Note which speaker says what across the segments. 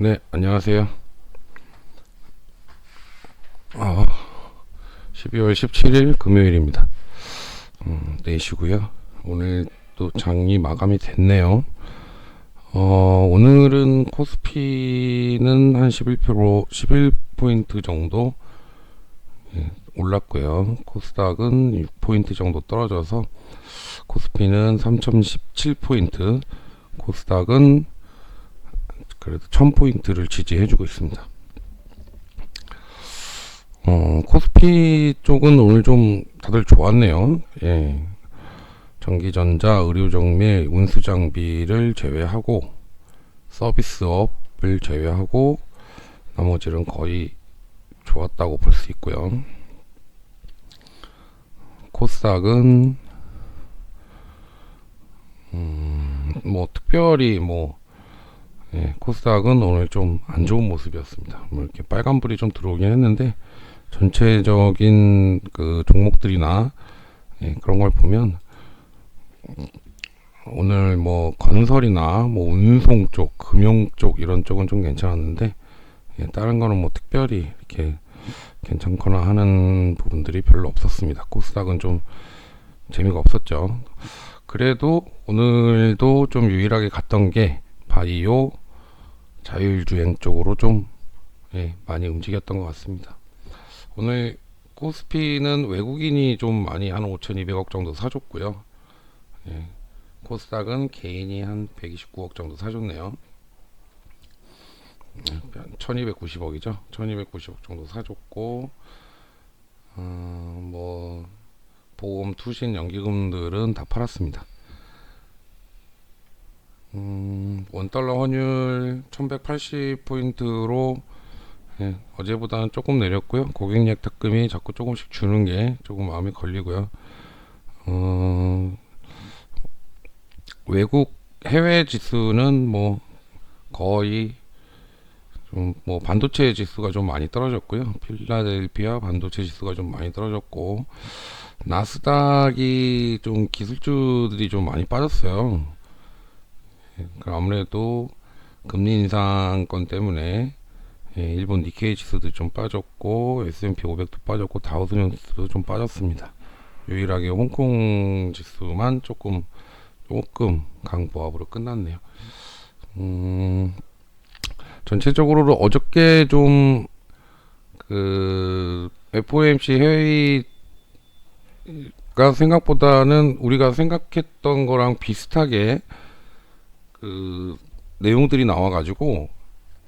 Speaker 1: 네, 안녕하세요. 어, 12월 17일 금요일입니다. 음, 4시고요. 오늘 또 장이 마감이 됐네요. 어, 오늘은 코스피는 한 11%, 11포인트 정도 예, 올랐고요. 코스닥은 6포인트 정도 떨어져서 코스피는 3017포인트, 코스닥은 그래도 1000포인트를 지지해주고 있습니다. 어, 코스피 쪽은 오늘 좀 다들 좋았네요. 예. 전기전자, 의료정밀, 운수장비를 제외하고 서비스업을 제외하고 나머지는 거의 좋았다고 볼 수 있고요. 코스닥은 음, 뭐 특별히 뭐 예, 코스닥은 오늘 좀 안 좋은 모습이었습니다. 뭐 이렇게 빨간불이 좀 들어오긴 했는데 전체적인 그 종목들이나 예, 그런 걸 보면 오늘 뭐 건설이나 뭐 운송 쪽, 금융 쪽 이런 쪽은 좀 괜찮았는데 예, 다른 거는 뭐 특별히 이렇게 괜찮거나 하는 부분들이 별로 없었습니다. 코스닥은 좀 재미가 없었죠. 그래도 오늘도 좀 유일하게 갔던 게 바이오 자율주행 쪽으로 좀 예, 많이 움직였던 것 같습니다. 오늘 코스피는 외국인이 좀 많이 한 5,200억 정도 사줬고요. 예, 코스닥은 개인이 한 129억 정도 사줬네요. 1290억이죠. 1290억 정도 사줬고, 어, 뭐, 보험, 투신, 연기금들은 다 팔았습니다. 음, 원달러 환율 1180포인트로 예, 어제보다는 조금 내렸고요. 고객 예탁금이 자꾸 조금씩 주는 게 조금 마음이 걸리고요. 어, 외국 해외 지수는 뭐 거의 좀 뭐 반도체 지수가 좀 많이 떨어졌고요. 필라델피아 반도체 지수가 좀 많이 떨어졌고 나스닥이 좀 기술주들이 좀 많이 빠졌어요. 예, 그러니까 아무래도 금리 인상권 때문에 예, 일본 니케이 지수도 좀 빠졌고 S&P 500도 빠졌고 다우존스도 좀 빠졌습니다. 유일하게 홍콩 지수만 조금 조금 강보합으로 끝났네요. 음, 전체적으로 어저께 좀 그 FOMC 회의가 생각보다는 우리가 생각했던 거랑 비슷하게 그 내용들이 나와가지고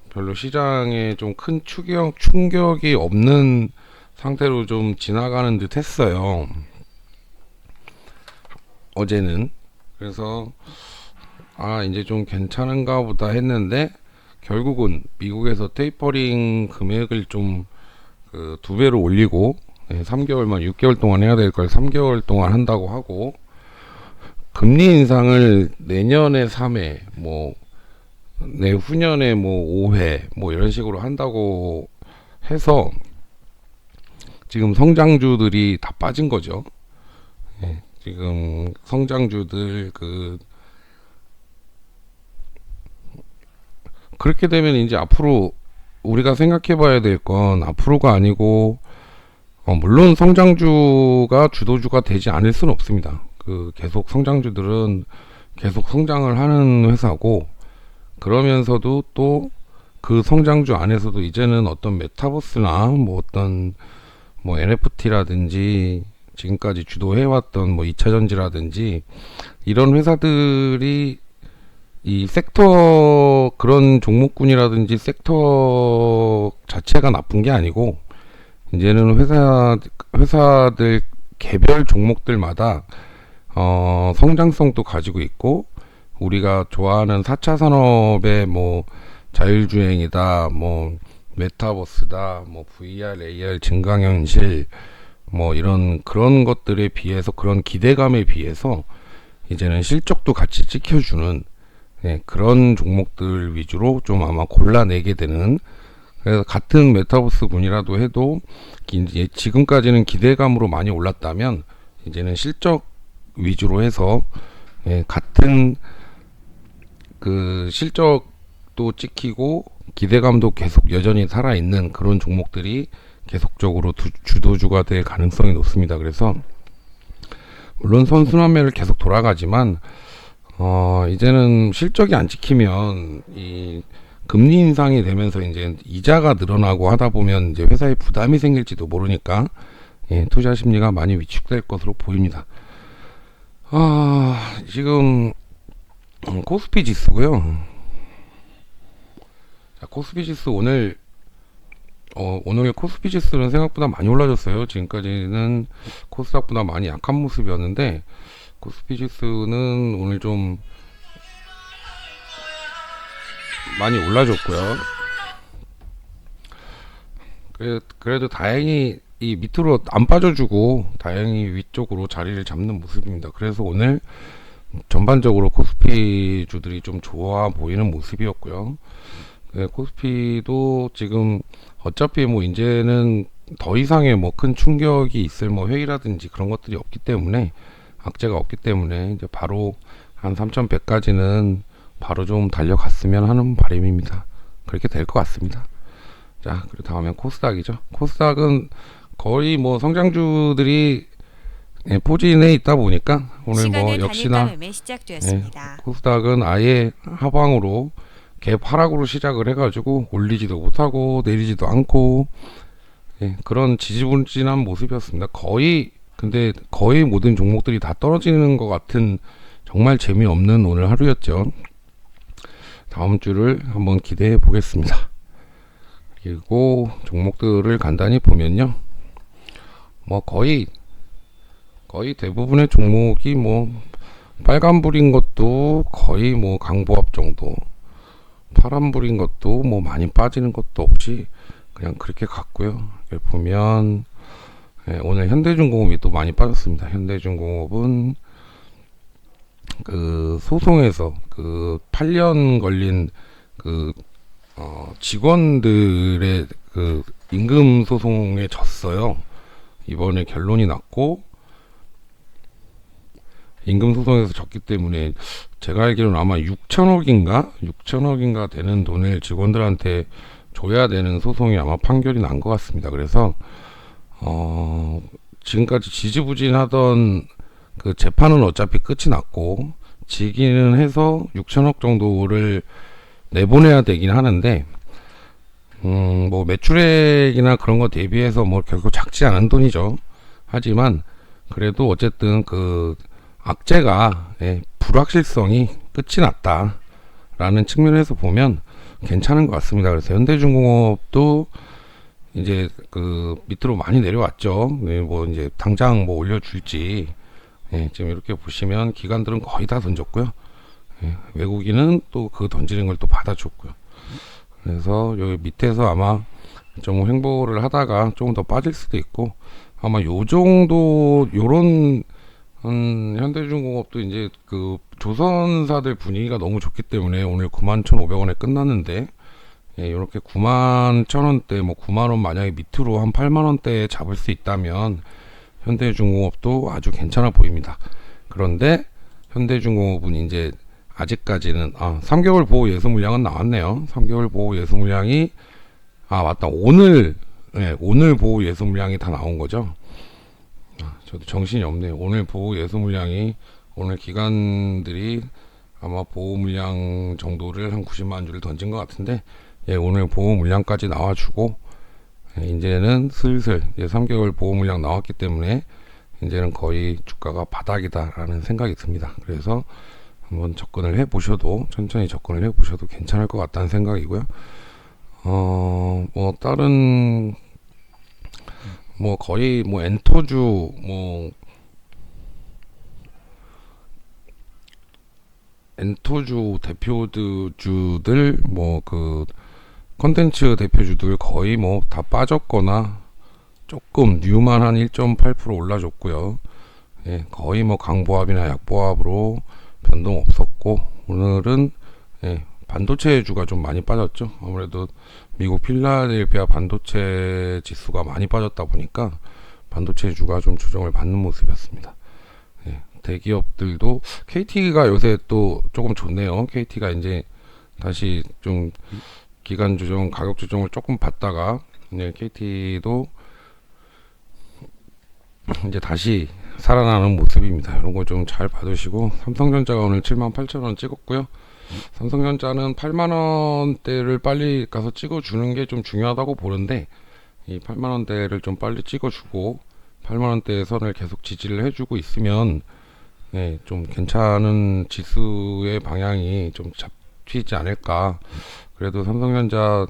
Speaker 1: 별로 시장에 좀큰 충격 충격이 없는 상태로 좀 지나가는 듯 했어요. 어제는 그래서 아 이제 좀 괜찮은가 보다 했는데 결국은 미국에서 테이퍼링 금액을 좀 그 두 배로 올리고 예, 3개월만 6개월 동안 해야 될 걸 3개월 동안 한다고 하고 금리 인상을 내년에 3회 뭐 내후년에 뭐 5회 뭐 이런 식으로 한다고 해서 지금 성장주들이 다 빠진 거죠. 예, 지금 성장주들 그 그렇게 되면 이제 앞으로 우리가 생각해 봐야 될 건 앞으로가 아니고 어, 물론 성장주가 주도주가 되지 않을 수는 없습니다. 그 계속 성장주들은 계속 성장을 하는 회사고 그러면서도 또 그 성장주 안에서도 이제는 어떤 메타버스나 뭐 어떤 뭐 NFT라든지 지금까지 주도해왔던 뭐 2차 전지라든지 이런 회사들이 이 섹터 그런 종목군이라든지 섹터 자체가 나쁜 게 아니고 이제는 회사 회사들 개별 종목들마다 어 성장성도 가지고 있고 우리가 좋아하는 4차 산업의 뭐 자율주행이다 뭐 메타버스다 뭐 VR AR 증강현실 뭐 이런 그런 것들에 비해서 그런 기대감에 비해서 이제는 실적도 같이 찍혀주는 네, 그런 종목들 위주로 좀 아마 골라내게 되는 그래서 같은 메타버스 군이라도 해도 이제 지금까지는 기대감으로 많이 올랐다면 이제는 실적 위주로 해서 예, 같은 그 실적도 찍히고 기대감도 계속 여전히 살아 있는 그런 종목들이 계속적으로 두- 주도주가 될 가능성이 높습니다. 그래서 물론 선순환매를 계속 돌아가지만 어 이제는 실적이 안 찍히면 이 금리 인상이 되면서 이제 이자가 늘어나고 하다 보면 이제 회사에 부담이 생길지도 모르니까 예, 투자 심리가 많이 위축될 것으로 보입니다. 아 지금 음, 코스피 지수고요. 자, 코스피 지수 오늘 어, 오늘 코스피 지수는 생각보다 많이 올라졌어요. 지금까지는 코스닥보다 많이 약한 모습이었는데 코스피 지수는 오늘 좀 많이 올라졌고요. 그래, 그래도 다행히 이 밑으로 안 빠져주고 다행히 위쪽으로 자리를 잡는 모습입니다. 그래서 오늘 전반적으로 코스피 주들이 좀 좋아 보이는 모습이었고요. 네, 코스피도 지금 어차피 뭐 이제는 더 이상의 뭐 큰 충격이 있을 뭐 회의라든지 그런 것들이 없기 때문에 악재가 없기 때문에 이제 바로 한 3,100까지는 바로 좀 달려갔으면 하는 바람입니다. 그렇게 될 것 같습니다. 자, 그리고 다음엔 코스닥이죠. 코스닥은 거의 뭐 성장주들이 예, 포진해 있다 보니까 오늘 뭐 역시나
Speaker 2: 시작되었습니다.
Speaker 1: 코스닥은 아예 하방으로 갭 하락으로 시작을 해가지고 올리지도 못하고 내리지도 않고 예, 그런 지지부진한 모습이었습니다. 거의 근데 거의 모든 종목들이 다 떨어지는 것 같은 정말 재미없는 오늘 하루였죠. 다음 주를 한번 기대해 보겠습니다. 그리고 종목들을 간단히 보면요. 뭐 거의 거의 대부분의 종목이 뭐 빨간불인 것도 거의 뭐 강보합 정도 파란불인 것도 뭐 많이 빠지는 것도 없이 그냥 그렇게 갔고요. 보면 예, 오늘 현대중공업이 또 많이 빠졌습니다. 현대중공업은 그 소송에서 그 8년 걸린 그 어, 직원들의 그 임금 소송에 졌어요 이번에 결론이 났고 임금 소송에서 졌기 때문에 제가 알기로는 아마 6천억인가 6천억인가 되는 돈을 직원들한테 줘야 되는 소송이 아마 판결이 난 것 같습니다. 그래서 어 지금까지 지지부진하던 그 재판은 어차피 끝이 났고 지기는 해서 6천억 정도를 내보내야 되긴 하는데 음 뭐 매출액이나 그런 거 대비해서 뭐 결국 작지 않은 돈이죠. 하지만 그래도 어쨌든 그 악재가 예, 불확실성이 끝이 났다라는 측면에서 보면 괜찮은 것 같습니다. 그래서 현대중공업도 이제 그 밑으로 많이 내려왔죠. 네, 뭐 이제 당장 뭐 올려줄지 예, 지금 이렇게 보시면 기관들은 거의 다 던졌고요. 예, 외국인은 또 그 던지는 걸 또 받아줬고요. 그래서 여기 밑에서 아마 좀 횡보를 하다가 조금 더 빠질 수도 있고 아마 요 정도 요런 음, 현대중공업도 이제 그 조선사들 분위기가 너무 좋기 때문에 오늘 91,500원에 끝났는데 예, 이렇게 9만 1,000원대 뭐 9만 원 만약에 밑으로 한 8만 원대에 잡을 수 있다면 현대중공업도 아주 괜찮아 보입니다. 그런데 현대중공업은 이제 아직까지는 아 3개월 보호 예수 물량은 나왔네요. 3개월 보호 예수 물량이 아 맞다 오늘 예, 오늘 보호 예수 물량이 다 나온 거죠. 아, 저도 정신이 없네요. 오늘 보호 예수 물량이 오늘 기관들이 아마 보호 물량 정도를 한 90만 주를 던진 것 같은데 예, 오늘 보호 물량까지 나와주고 예, 이제는 슬슬 이제 3개월 보호 물량 나왔기 때문에 이제는 거의 주가가 바닥이다라는 생각이 듭니다. 그래서 한번 접근을 해 보셔도 천천히 접근을 해 보셔도 괜찮을 것 같다는 생각이고요. 어, 뭐 다른 뭐 거의 뭐 엔터주 뭐 엔터주 대표주들 뭐 그 컨텐츠 대표주들 거의 뭐 다 빠졌거나 조금 뉴만 한 1.8% 올라줬고요. 예, 거의 뭐 강보합이나 약보합으로 변동 없었고 오늘은 예, 반도체주가 좀 많이 빠졌죠. 아무래도 미국 필라델피아 반도체 지수가 많이 빠졌다 보니까 반도체주가 좀 조정을 받는 모습이었습니다. 예, 대기업들도 KT가 요새 또 조금 좋네요. KT가 이제 다시 좀 기간 조정, 가격 조정을 조금 받다가 네, KT도 이제 다시 살아나는 모습입니다. 이런 거 좀 잘 봐두시고 삼성전자가 오늘 78,000원 찍었고요. 삼성전자는 8만 원대를 빨리 가서 찍어주는 게 좀 중요하다고 보는데 이 8만 원대를 좀 빨리 찍어주고 8만 원대 선을 계속 지지를 해주고 있으면 네, 좀 괜찮은 지수의 방향이 좀 잡히지 않을까. 그래도 삼성전자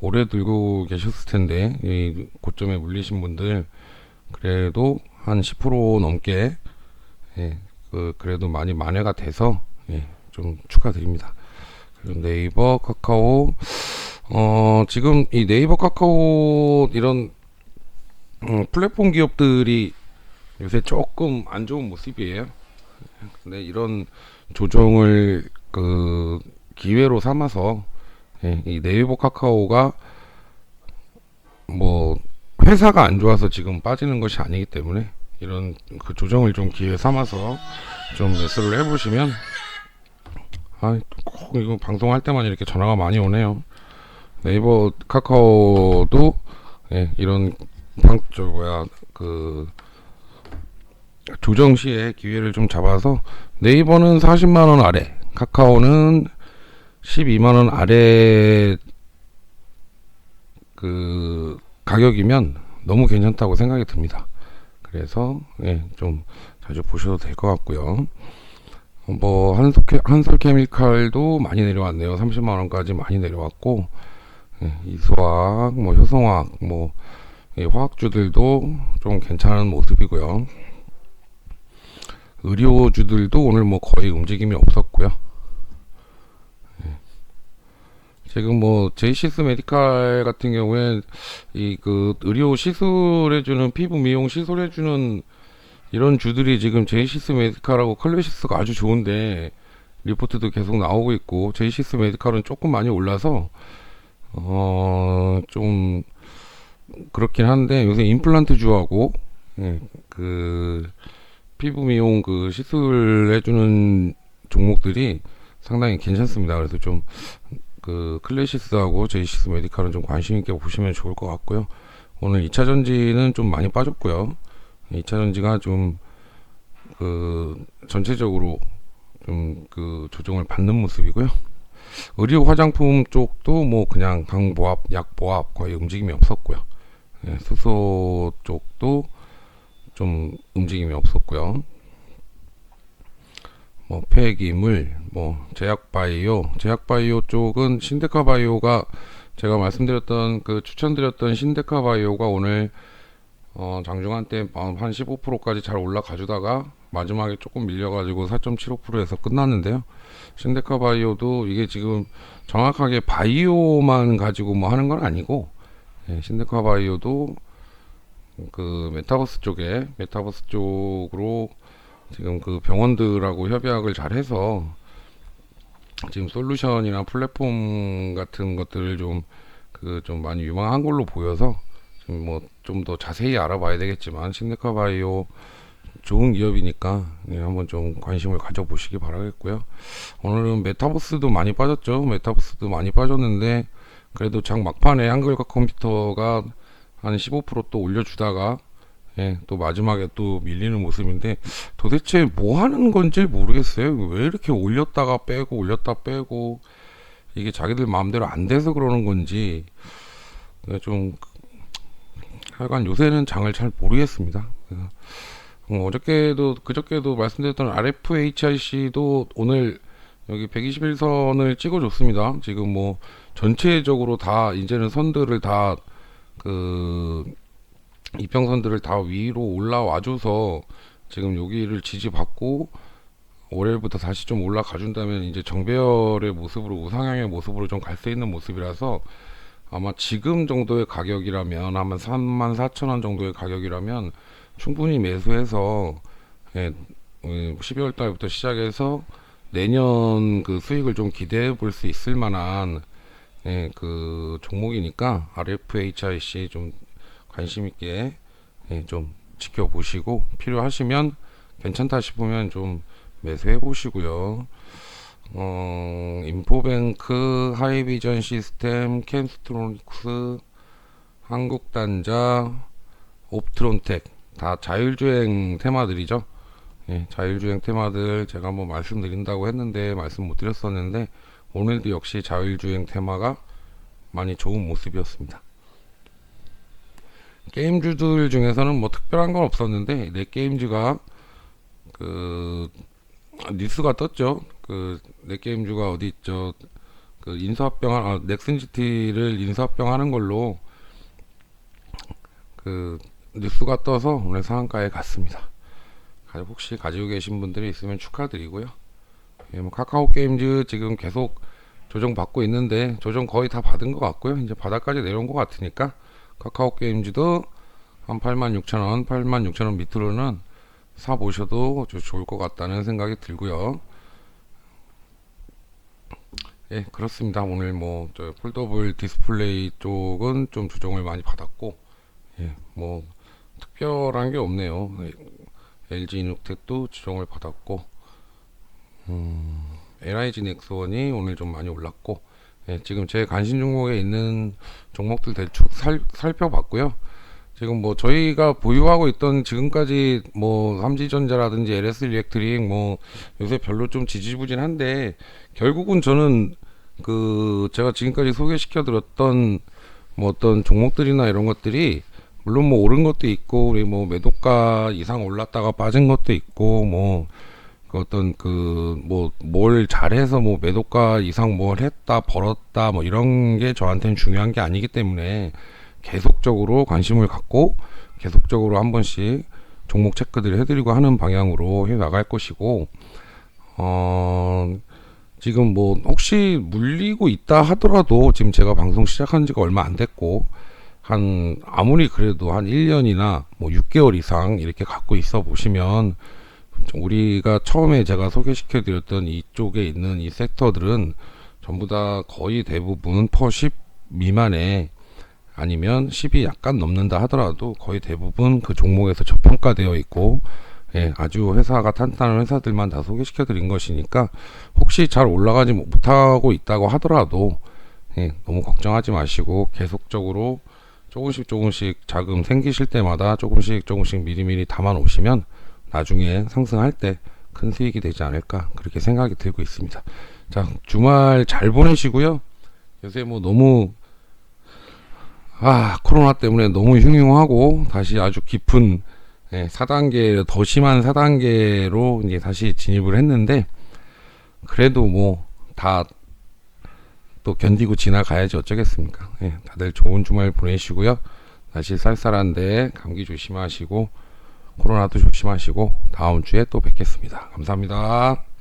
Speaker 1: 오래 들고 계셨을 텐데 이 고점에 물리신 분들 그래도 한 10% 넘게 예, 그 그래도 많이 만회가 돼서 예, 좀 축하드립니다. 네이버, 카카오 어 지금 이 네이버, 카카오 이런 음, 플랫폼 기업들이 요새 조금 안 좋은 모습이에요. 근데 이런 조정을 그 기회로 삼아서 예, 이 네이버 카카오가 뭐 회사가 안 좋아서 지금 빠지는 것이 아니기 때문에 이런 그 조정을 좀 기회 삼아서 좀 매수를 해보시면 아꼭 이거 방송할 때만 이렇게 전화가 많이 오네요. 네이버 카카오도 예, 이런 방 저 뭐야 그 조정 시에 기회를 좀 잡아서 네이버는 40만 원 아래, 카카오는 12만 원 아래 그 가격이면 너무 괜찮다고 생각이 듭니다. 그래서 예, 좀 자주 보셔도 될 것 같고요. 뭐 한솔 한솔 케미칼도 많이 내려왔네요. 30만 원까지 많이 내려왔고 예, 이수화학, 뭐 효성화학, 뭐 예, 화학주들도 좀 괜찮은 모습이고요. 의료주들도 오늘 뭐 거의 움직임이 없었고요. 예. 지금 뭐 제이시스 메디칼 같은 경우에 이 그 의료 시술해주는 피부 미용 시술해주는 이런 주들이 지금 제이시스 메디칼하고 클래시스가 아주 좋은데 리포트도 계속 나오고 있고 제이시스 메디칼은 조금 많이 올라서 어 좀 그렇긴 한데 요새 임플란트 주하고 예, 그 피부 미용 그 시술 해주는 종목들이 상당히 괜찮습니다. 그래서 좀 그 클래시스하고 제이시스 메디칼은 좀 관심 있게 보시면 좋을 것 같고요. 오늘 2차 전지는 좀 많이 빠졌고요. 2차 전지가 좀 그 전체적으로 좀 그 조정을 받는 모습이고요. 의료 화장품 쪽도 뭐 그냥 강보합, 약보합 거의 움직임이 없었고요. 예, 수소 쪽도 좀 움직임이 없었고요. 뭐 폐기물, 뭐 제약바이오, 제약바이오 쪽은 신데카바이오가 제가 말씀드렸던 그 추천드렸던 신데카바이오가 오늘 어 장중한 때 한 15%까지 잘 올라가주다가 마지막에 조금 밀려가지고 4.75%에서 끝났는데요. 신데카바이오도 이게 지금 정확하게 바이오만 가지고 뭐 하는 건 아니고 예, 신데카바이오도 그 메타버스 쪽에 메타버스 쪽으로 지금 그 병원들하고 협약을 잘 해서 지금 솔루션이나 플랫폼 같은 것들을 좀 그좀 많이 유망한 걸로 보여서 지금 뭐 좀 더 자세히 알아봐야 되겠지만 신데카 바이오 좋은 기업이니까 네, 한번 좀 관심을 가져보시기 바라겠고요. 오늘은 메타버스도 많이 빠졌죠. 메타버스도 많이 빠졌는데 그래도 장 막판에 한글과 컴퓨터가 한 15%또 올려주다가 예, 또 마지막에 또 밀리는 모습인데 도대체 뭐 하는 건지 모르겠어요. 왜 이렇게 올렸다가 빼고 올렸다 빼고 이게 자기들 마음대로 안 돼서 그러는 건지 예, 좀 하여간 요새는 장을 잘 모르겠습니다. 어, 어저께도 그저께도 말씀드렸던 RFHIC도 오늘 여기 121선을 찍어줬습니다. 지금 뭐 전체적으로 다 이제는 선들을 다그 이평선들을 다 위로 올라와줘서 지금 여기를 지지받고 월요일부터 다시 좀 올라가 준다면 이제 정배열의 모습으로 우상향의 모습으로 좀 갈 수 있는 모습이라서 아마 지금 정도의 가격이라면 아마 3만 4천 원 정도의 가격이라면 충분히 매수해서 예, 12월 달부터 시작해서 내년 그 수익을 좀 기대해 볼 수 있을 만한 예, 그 종목이니까 RFHIC 좀 관심 있게 예, 좀 지켜보시고 필요하시면 괜찮다 싶으면 좀 매수해 보시고요. 어, 인포뱅크, 하이비전 시스템, 캔스트로닉스, 한국단자, 옵트론텍 다 자율주행 테마들이죠. 예, 자율주행 테마들 제가 한번 말씀드린다고 했는데 말씀 못 드렸었는데 오늘도 역시 자율주행 테마가 많이 좋은 모습이었습니다. 게임주들 중에서는 뭐 특별한 건 없었는데 내 게임즈가 그 뉴스가 떴죠. 그내 게임주가 어디 있죠? 그 인수합병 아 넥슨지티를 인수합병하는 걸로 그 뉴스가 떠서 오늘 상한가에 갔습니다. 가- 혹시 가지고 계신 분들이 있으면 축하드리고요. 예, 뭐 카카오 게임즈 지금 계속 조정 받고 있는데 조정 거의 다 받은 것 같고요. 이제 바닥까지 내려온 것 같으니까 카카오 게임즈도 한 86,000원, 86,000원 밑으로는 사 보셔도 조- 좋을 것 같다는 생각이 들고요. 예, 그렇습니다. 오늘 뭐저 폴더블 디스플레이 쪽은 좀 조정을 많이 받았고, 예, 뭐 특별한 게 없네요. 예, LG 이노텍도 조정을 받았고, 음, LIG 넥스원이 오늘 좀 많이 올랐고, 예, 지금 제 관심 종목에 있는 종목들 대충 살, 살펴봤고요. 지금 뭐 저희가 보유하고 있던 지금까지 뭐 삼지전자라든지 LS 일렉트릭 뭐 요새 별로 좀 지지부진한데 결국은 저는 그 제가 지금까지 소개시켜 드렸던 뭐 어떤 종목들이나 이런 것들이 물론 뭐 오른 것도 있고 우리 뭐 매도가 이상 올랐다가 빠진 것도 있고 뭐 그 어떤 그 뭐 뭘 잘해서 뭐 매도가 이상 뭘 했다 벌었다 뭐 이런 게 저한테는 중요한 게 아니기 때문에 계속적으로 관심을 갖고 계속적으로 한 번씩 종목 체크들을 해드리고 하는 방향으로 해 나갈 것이고 어 지금 뭐 혹시 물리고 있다 하더라도 지금 제가 방송 시작한 지가 얼마 안 됐고 한 아무리 그래도 한 1년이나 뭐 6개월 이상 이렇게 갖고 있어 보시면 우리가 처음에 제가 소개시켜 드렸던 이쪽에 있는 이 섹터들은 전부 다 거의 대부분 퍼10 미만에 아니면 10이 약간 넘는다 하더라도 거의 대부분 그 종목에서 저평가되어 있고 예, 아주 회사가 탄탄한 회사들만 다 소개시켜 드린 것이니까 혹시 잘 올라가지 못하고 있다고 하더라도 예, 너무 걱정하지 마시고 계속적으로 조금씩 조금씩 자금 생기실 때마다 조금씩 조금씩 미리미리 담아 놓으시면 나중에 상승할 때 큰 수익이 되지 않을까 그렇게 생각이 들고 있습니다. 자 주말 잘 보내시고요. 요새 뭐 너무 아 코로나 때문에 너무 흉흉하고 다시 아주 깊은 예, 4단계 더 심한 4단계로 이제 다시 진입을 했는데 그래도 뭐 다 또 견디고 지나가야지 어쩌겠습니까? 예, 다들 좋은 주말 보내시고요. 날씨 쌀쌀한데 감기 조심하시고 코로나도 조심하시고 다음 주에 또 뵙겠습니다. 감사합니다.